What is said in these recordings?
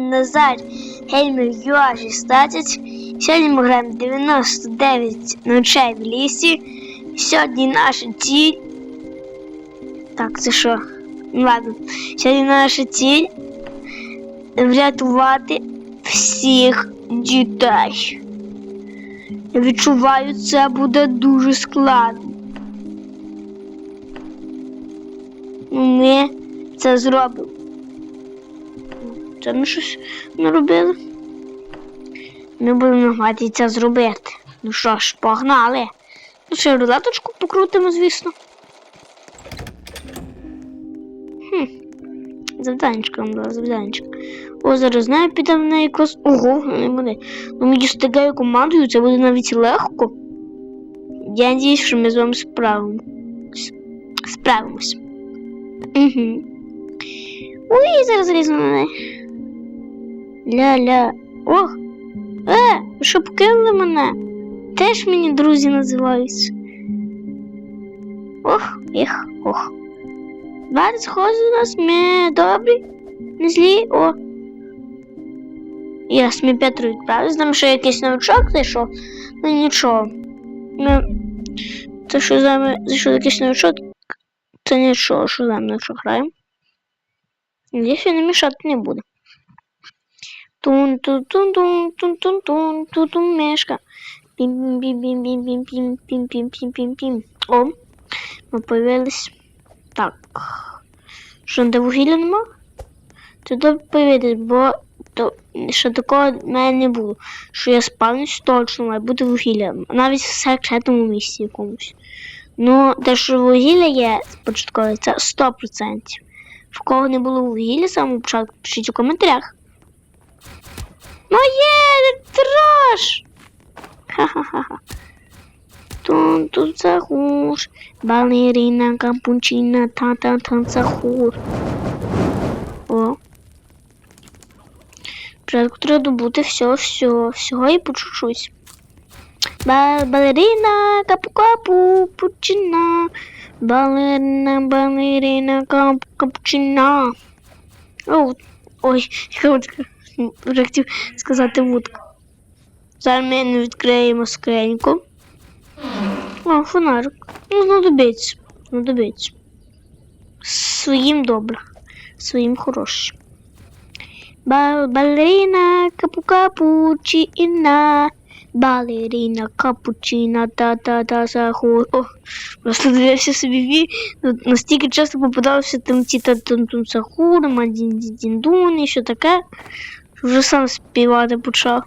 Назар, Гельмер, Юа 16. Сьогодні ми граємо 99 ночей в лісі. Сьогодні наша ціль. Так, це що? Ладно. Сьогодні наша ціль врятувати всіх дітей. Я відчуваю, це буде дуже складно. Ми це зробимо. Це ми щось не робили. Ми будемо намагатися це зробити. Ну що ж, погнали. Ну що, рулеточку покрутимо, звісно. Хм. Завданечко нам дала, завданечко. О, зараз знаю, підемо на якось. Ого, не буде. Ну мені стигаю командою, це буде навіть легко. Я надіюсь, що ми з вами справимось. Справимось. Угу. Ой, зараз різно на. Ля-ля. Ох! Е, ви що мене? Теж мені друзі називаються. Ох, їх, ох. Два схожі нас ми добрі, не злі, о. Я з Петру відправився, там ще якийсь новичок зайшов, ну нічого. Ну, це що за ми зайшов якийсь новичок, це нічого, що за мною що граємо. Надіюсь, він мішати не буде. Тун тун тун тун тун тун тун тун тун мешка. пім пім пім пім пім пім пім пім пім пім пім О, ми появились. Так. Що де вугілля нема? Добре появитись, бо то, що такого в мене не було. Що я спавнюсь, точно має бути вугілля. Навіть в секретному місці якомусь. Ну, те, що вугілля є початкове, це 100%. В кого не було вугілля самого початку, пишіть у коментарях. Моє трош! Ха-ха-ха. Тун тун захур. Балерина, капучина, та-та-та захур. О. Спочатку треба добути все, все, всього і по чуть-чуть. Ба балерина, капу-капу, пучина. Балерина, балерина, кап капучина. О, ой, от вже хотів сказати вудка. Зараз ми не відкриємо скриньку. О, фонарик. Ну, знадобиться. Знадобиться. Своїм добре. Своїм хорошим. Ба балерина капу-капучина. Балерина капучина та-та-та сахур. О, просто дивився собі ві. Ну, Настільки часто попадався там ті та тун тун сахур, мадін дін дун і що таке. Вже сам співати почав.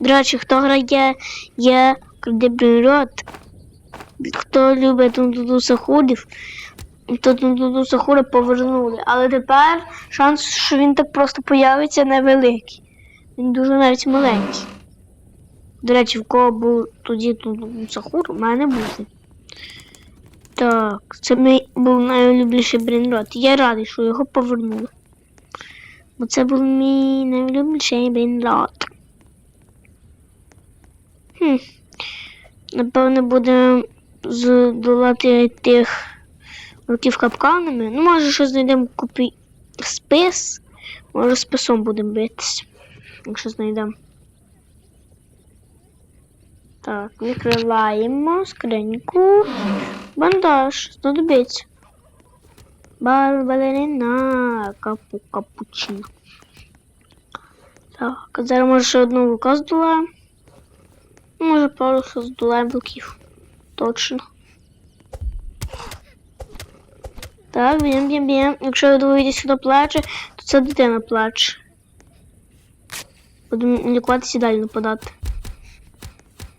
До речі, хто грає є рот, хто любить тун сахурів, то тун сахури повернули. Але тепер шанс, що він так просто появиться, невеликий. Він дуже навіть маленький. До речі, в кого був тоді тун сахур, у мене буде. Так, це мій був найулюбленіший брейнрот. Я радий, що його повернули. Бо це був мій найулюбленіший брейнрот. Хм. Напевно, будемо здолати тих років капканами. Ну, може, що знайдемо купи спис. Може, списом будемо битись, якщо знайдемо. Так, відкриваємо скриньку. Бандаж, знадобиться. Балерина, капу, капучино. Так, а зараз може ще одну вука здолаємо. Може пару що здолаємо блоків. Точно. Так, б'єм, б'єм, б'єм. Якщо ви думаєте, сюди плаче, то це дитина плаче. Будемо лікуватися і далі нападати.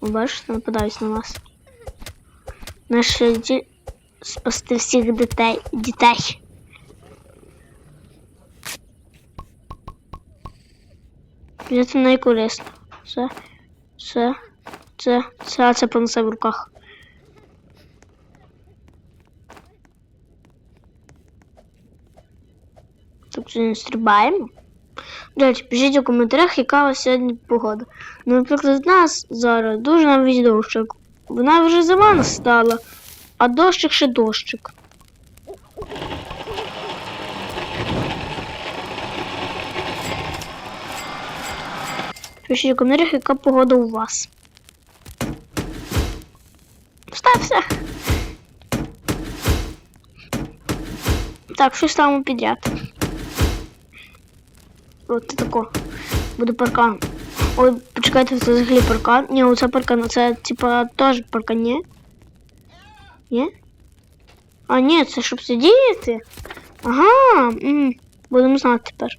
Ви бачите, нападають на вас. Наша ціль спасти всіх дітей. дітей. Це найкорисно. Все. Все. Це. Це, це понесе в руках. Тобто не стрибаємо. Речі, пишіть у коментарях, яка у вас сьогодні погода. Ну, наприклад, в нас зараз дуже навіть дощик. Вона вже зима настала, а дощик ще дощик. Пишіть у коментарях, яка погода у вас. Стався. Так, що ставимо підряд. От тако. Буде паркан. Ой, почекайте, це взагалі паркан. Ні, оце паркан, це типа теж паркан, ні. Ні? А, ні, це щоб сидіти. Ага, м, будемо знати тепер.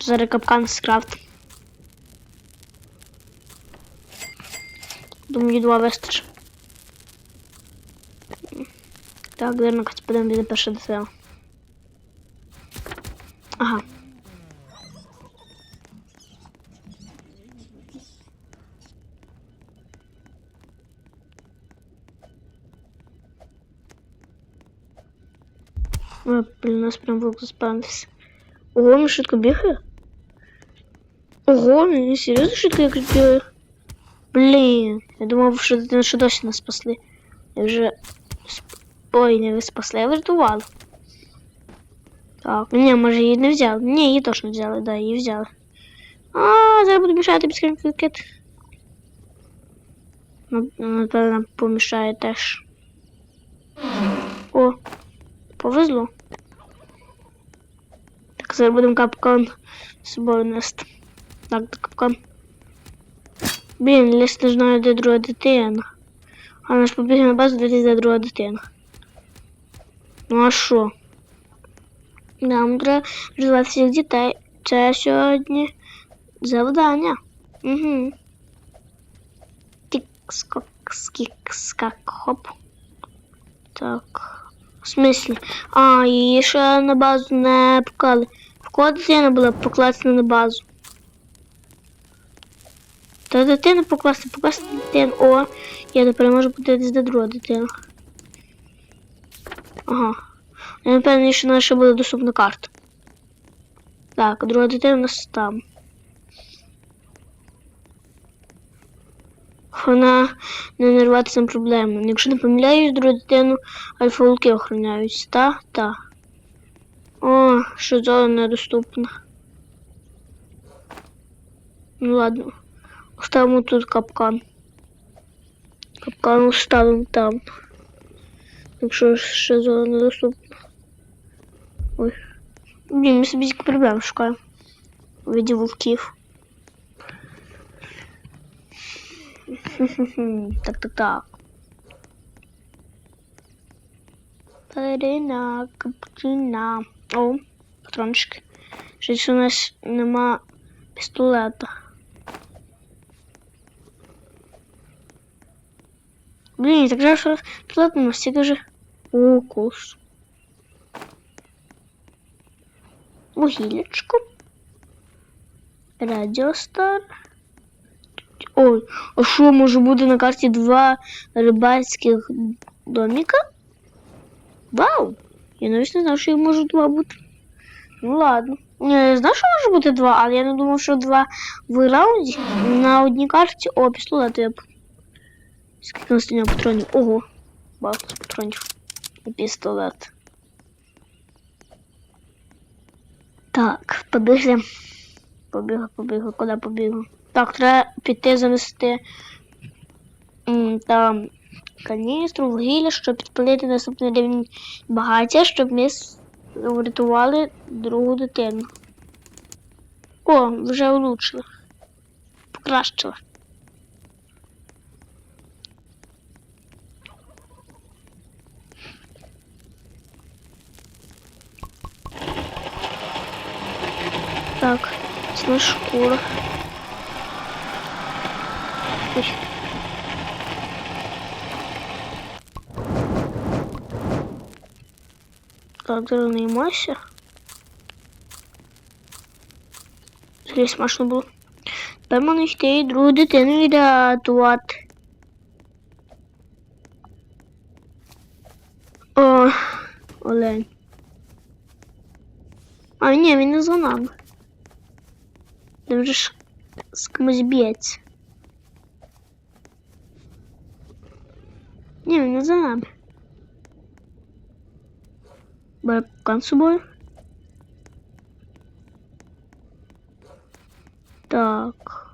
Зараз капкан скрафт. Думаю, два вистачить. Так, дерно, хоч подам від перше до. Ага. Ой, блін, у нас прям вовк заспавнився. Ого, він швидко бігає? Ого, він серйозно швидко якось бігає? Блін, я думав, що ти що досі нас спасли. Я вже... сп- Ой, не ви спасли, я врятувала. Так, ні, може її не взяли. Ні, її точно взяли, да, її взяли. А, зараз буду мішати безкринький кит. Ну, Напевно, помішає теж. О, повезло. Зараз будемо капкан з собою нести. Так, капкан. Блін, ліс не знаю, де друга дитина. А наш побіг на базу, де де друга дитина. Ну а що? Нам треба розвивати всіх дітей. Це сьогодні завдання. Угу. Тік-скок, скік-скак, хоп. Так. В смислі? А, її ще на базу не поклали. Кого дитина була покладена на базу? Та дитину покласти, покласти дитину. О, я тепер можу подивитися де друга дитина. Ага. Я напевно, що наша буде доступна карта. Так, друга дитина у нас там. Вона не нарватися на проблему. Якщо не помиляюсь, другу дитину альфа-волки охороняють. Та? Та. О, що зона недоступна. Ну ладно. Ставимо тут капкан. Капкан ставимо там. Якщо ще зона недоступна. Ой. Блін, ми собі тільки проблем шукаємо. У виді вовків. Так, так, так. Перина, капучина. О, патрончики. Щось у нас нема пістолета. Блін, так же що пістолет у нас стільки же укус. Вугілечко. Радіостар. Ой, а що може бути на карті два рибальських доміка? Вау! Я навіть не знав, що їх може два бути. Ну ладно. Я знав, що може бути два, але я не думав, що два в раунді на одній карті. О, пістолет я б. Скільки нас нього патронів? Ого, багато патронів. І пістолет. Так, побігли. Побігли, побігли, куди побігли? Так, треба піти занести там каністру, вугілля, щоб підпалити наступний рівень багаття, щоб ми врятували другу дитину. О, вже улучшили. Покращили. Так, це шкура. Ой. Так, зараз наймайся. Взагалі смачно було. Тепер можна йти і другу дитину рятувати. О, олень. А, ні, він не за нами. Він вже ж з кимось б'ється. Ні, він не за нами. Бере пукан з собою. Так.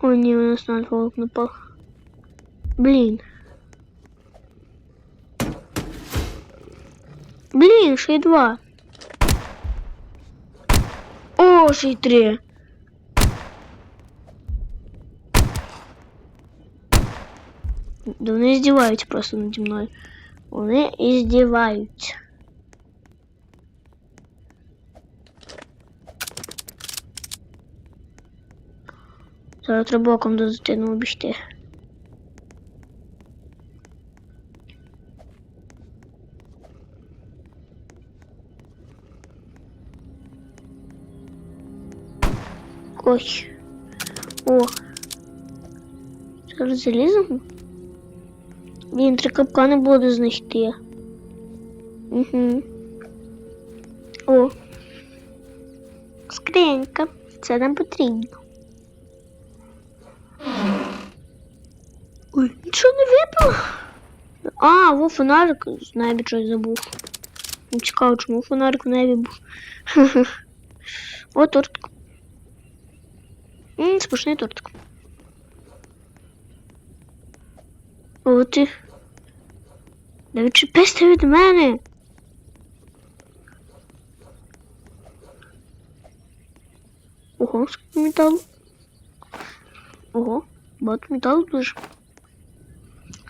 О, ні, у нас на волк напав. Блін. Блін, ще й два. О, ще й три. Да вони здіваються просто наді мною. Вони і здіваються. Зараз треба боком до дитину обійти. Ой. О. Зараз заліземо. Блін, три капкани буду знайти. Угу. О. Скринька. Це нам потрібно. Ой, нічого не випало. А, во фонарик з небі щось забув. Не цікаво, чому фонарик в небі був. О, тортик. Ммм, смачний тортик. О, ти. Не відчепися від мене. Ого, скільки металу. Ого, багато металу дуже.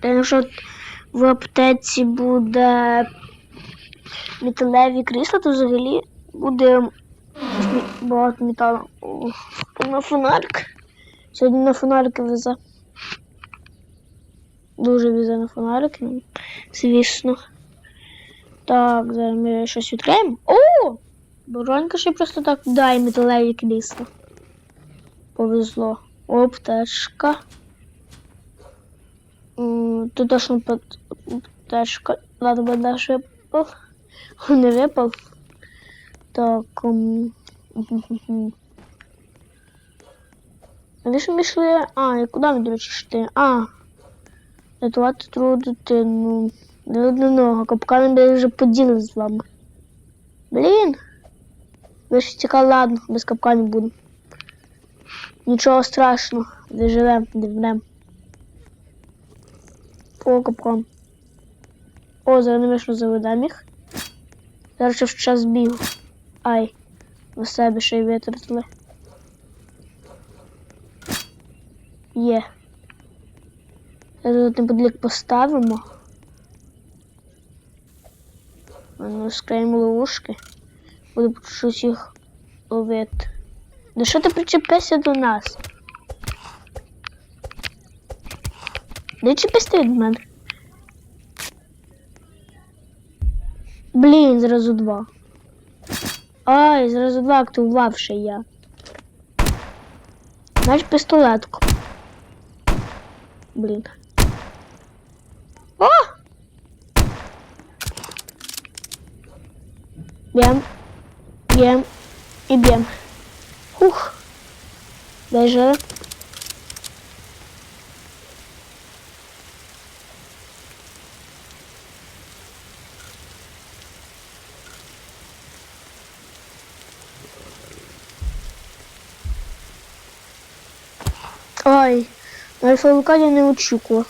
Та якщо в аптеці буде металеві крісла, то взагалі буде багато металу. На фонарик. Сьогодні на фонарики везе. Дуже везе на фонарики, ну, звісно. Так, зараз ми щось відкриємо. О! Боронька ще просто так дай металеві крісла. Повезло. О, пташка. Тут точно пташка. Ладно, би наш випав. Не випав. Так. м, мгм-гм. Навіщо ми йшли? А, і куди ми, до речі? А. Рятувати другу дитину. Не одного. Капкани би вже поділи з вами. Блін. Ви ж тікали, ладно, без капканів буду. Нічого страшного. Виживем, дивнем. О, капкан. О, вийшло заведемо їх. Зараз ще в час бігу. Ай. На себе ще й витратили. Є. Зараз тут неподалік поставимо. Ну, ловушки. Буду щось їх ловити. Да що ти причепився до нас? Де чіписти від мене? Блін, зразу два. Ай, зразу два активувавши я. Знаєш пістолетку. Блін. Б'єм. Б'єм. І б'єм. Ух. Вижили. Ой, на Альфа ВК я не очікував.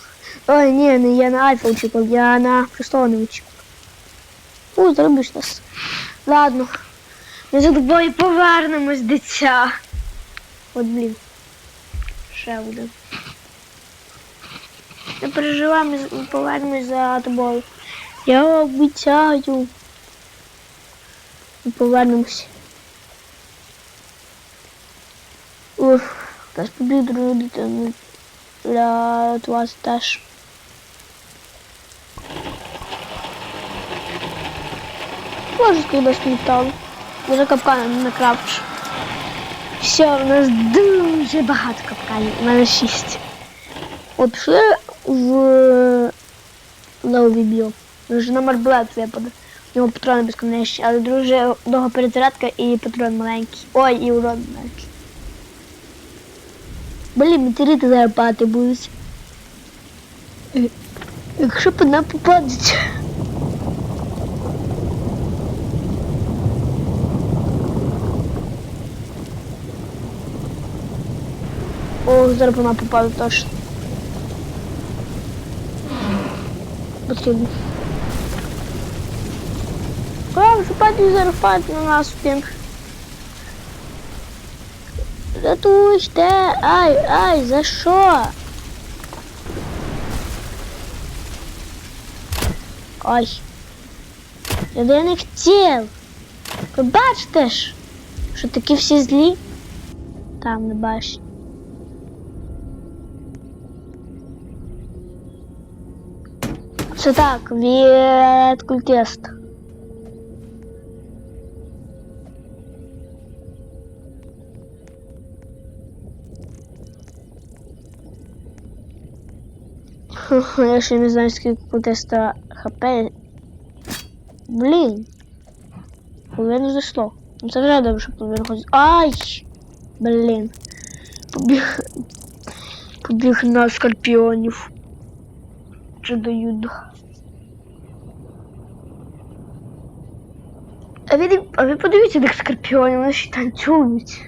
Ой, ні, не я на Альфа очікував, я на Христова не очікував. О, зробиш нас. Ладно. Ми за тобою повернемось, дитя. От, блін. Ще один. Не переживай, ми повернемось за тобою. Я обіцяю. Ми повернемось. Ух, побіг другу дитину. Для вас теж. Боже, скільки металу. Може капкана не накрафчу. Все, у нас дуже багато капканів. У мене шість. От пішли в лові біо. Вже номер блек випаде. У нього патрони безконечні, але дуже довга перезарядка і патрон маленький. Ой, і урон маленький. Блін, метеорити зараз падати будуть. Е, Якщо б одна попадеться. О, зараз вона попаде точно. Потрібно. А, вже зараз падає на нас один. Рятуйте! Ай, ай, за що? Ой. Я не хотів. Ви бачите ж, що такі всі злі? Там не бачите. Це так, від культист. Я ще не знаю, скільки культиста хп. Блін. Половину зайшло. Ну це вже добре, що половину ходить. Ай! Блін. Побіг. Побіг на скорпіонів. Чи дають. А ви, а ви подивіться тих скорпіонів, вони ще танцюють.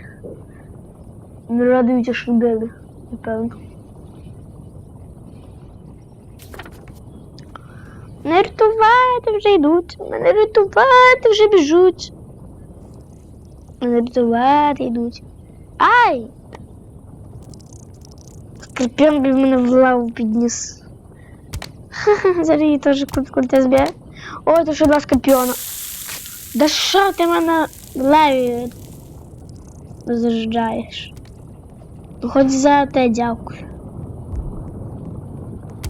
Не радуються, що били, напевно. Не рятувати вже йдуть. Мене рятувати вже біжуть. Мене рятувати йдуть. Ай! Скорпіон би мене в лаву підніс. Ха-ха, зараз її теж культа зб'є. Ой, то що два скорпіона. Да що ти мене в лаві? Ну хоч за те дякую.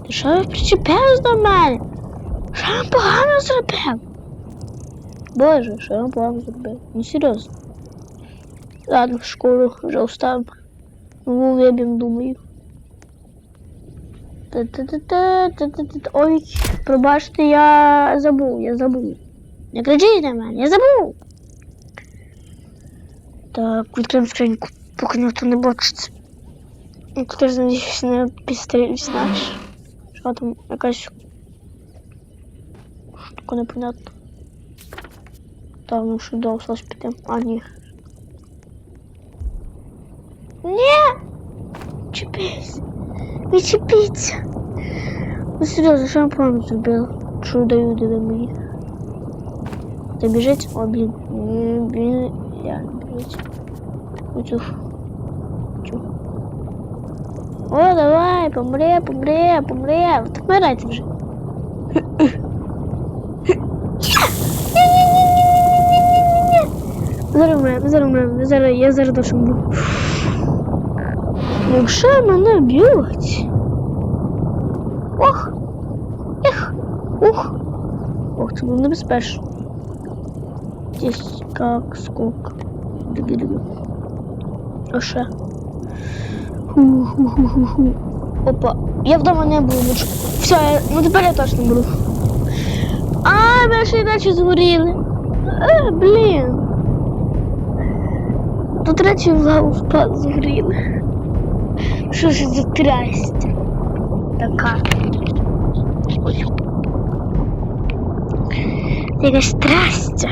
Ти що ви причепились до мене? Що я погано зробив? Боже, що я погано зробив? Ну серйозно. Ладно, в школу вже устав. Ну, вибім, думаю. Та-та-та-та-та-та-та. Ой, пробачте, я забув, я забув. Не кричіть на мене, я забув. Так, відкриємо скриньку, поки ніхто не бачиться. Ну, Хто ж надіюсь не підстрілюсь наш. Що там якась штука непонятна. Так, ну що до осталось піти. А, ні. Ні! Чіпись! Відчепіться! Ну серйозно, що я правильно зробила? Чудо люди мої. Ти біжить? О, не біжить. Оцю. Чу. О, давай, помре, помре, помре. Вот вмирайте вже. Зараз умремо, зараз умремо, зараз, я зараз дуже умру. Якщо мене б'ють. Ох! Ех! Ух! Ох, це було небезпечно. Здесь как сколько. Ще. Ху-ху-ху-ху-ху. Опа, я вдома не буду. Все, я... ну тепер я точно буду. А, наші речі згоріли. А, блін. Тут речі в лаву впали, згоріли. Що ж за трясть? Така. Ой. Якась трястя.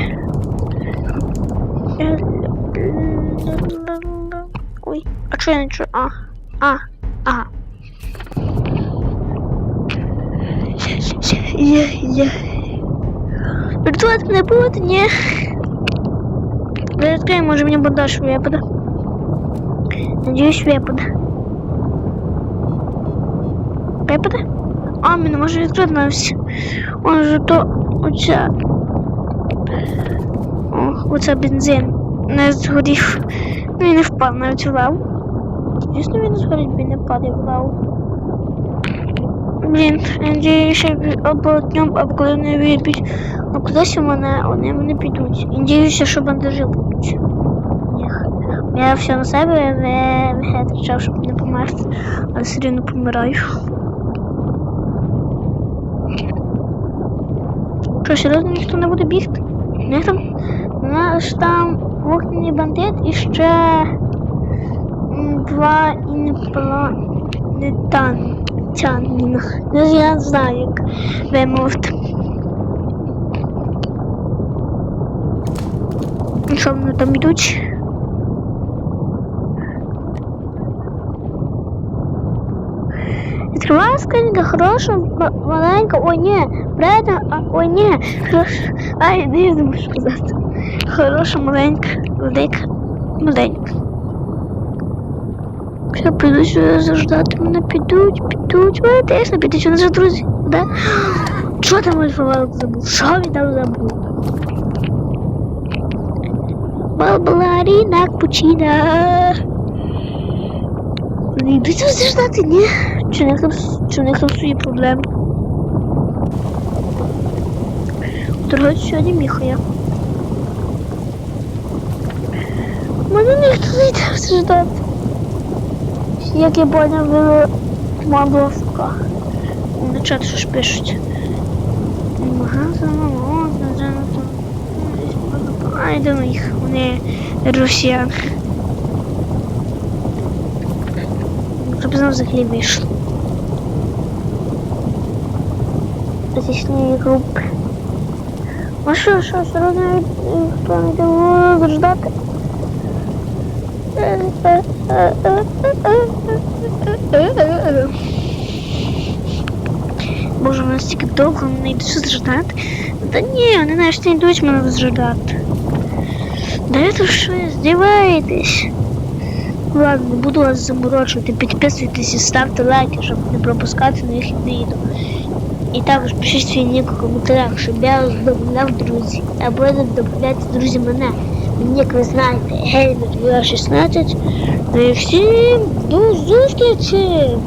Ой, а що я не чую? А, а, ага. Є, є. Рятувати мене буде? Ні. Відкрий, може мені бандаж випаде. Надіюсь, випаде. Випаде? А, мене може відкрити навіть. Он же то оця. О, оце бензин. Не згорів. Ну і не впав навіть в лаву. Дійсно він згорить, він не падає в лаву. Блін, надіюся, або днем, або коли не вийдуть. Ну кудись мене, вони мене підуть. І Надіюся, що бандажі будуть. Я все на себе витрачав, щоб не померти, але все рівно помираю. Що, серйозно ніхто не буде бігти? Них там, нас там вогняний бандит і ще два інопланетяніна. Ну, я знаю, як вимовити. Що вони там йдуть? Ласканька, хороша, маленька, ой, ні, вредна, а, ой, ні, хороша, ай, не я забув, що казати. Хороша, маленька, велика, маленька. Все, підуть сюди заждати мене, підуть, підуть, мене теж не підуть, що наші друзі, да? Що там альфа-валк забув? Що він там забув? Балбаларіна капучина. Не йдуть заждати, ні? Чи них там, чи у там проблеми? Дорога сьогодні міхає. Мене ніхто не йде заждати. Як я поняв, ви команду АФК. На чат що ж пишуть. Ай, де ну їх, вони росіяни. Щоб знову взагалі вийшло. Розійшли групи. Ну що, що, все одно ніхто не йде заждати. Боже, вони стільки довго не йдуть заждати. Та ні, вони навіть не йдуть мене заждати. Да это що, здіваєтесь? Ладно, буду вас заморочувати. Підписуйтесь і ставте лайки, щоб не пропускати нових відео. І також пишіть свій нік у коментарях, щоб я вас друзі. Або додавляйте друзі мене. Нік ви знаєте, Геймер 16. Ну і всім до зустрічі!